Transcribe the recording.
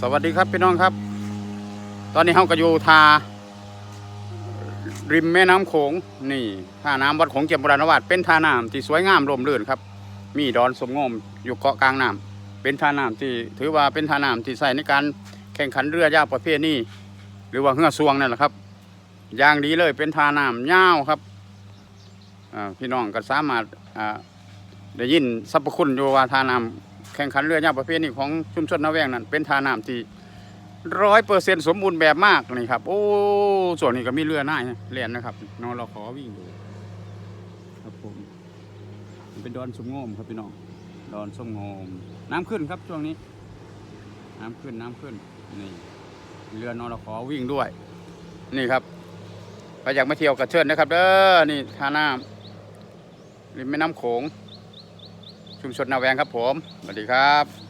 สวัสดีครับพี่น้องครับ ตอนนี้เฮาก็อยู่ทา ริมแม่น้ำโขงนี่ท่าน้ำวัดโขงเจียมบุรณวาสเป็นท่าน้ำที่สวยงามร่มรื่นครับ มีดอนสมงมอยู่เกาะกลางน้ำเป็นท่าน้ำที่ถือว่าเป็นท่าน้ำที่ใช้ในการแข่งขันเรือยาวประเภทนี้หรือว่าเรือสวงนั่นแหละครับ อย่างดีเลยเป็นท่าน้ำยาวครับพี่น้องก็สามารถได้ยินสรรพคุณอยู่ว่าท่าน้ำ แข่งขันเรือยาวประเภทนี้ของชุมชนนาแวงนั้นเป็นท่าน้ำที่ร้อยเปอร์เซ็นต์สมบูรณ์แบบมากนี่ครับ โอ้ส่วนนี้ก็มีเรือหน้าเรียนนะครับน้อนเราขอวิ่งดูครับผมเป็นดอนสมงมครับพี่น้องดอนสมงมน้ำขึ้นครับช่วงนี้ น้ำขึ้นน้ำขึ้นนี่เรือนอนเราขอวิ่งด้วย นี่ครับใครอยากมาเที่ยวกับเชิญนะครับเด้อนี่ท่าน้ำริมแม่น้ำโขง ชุมชนนาแวงครับผม สวัสดีครับ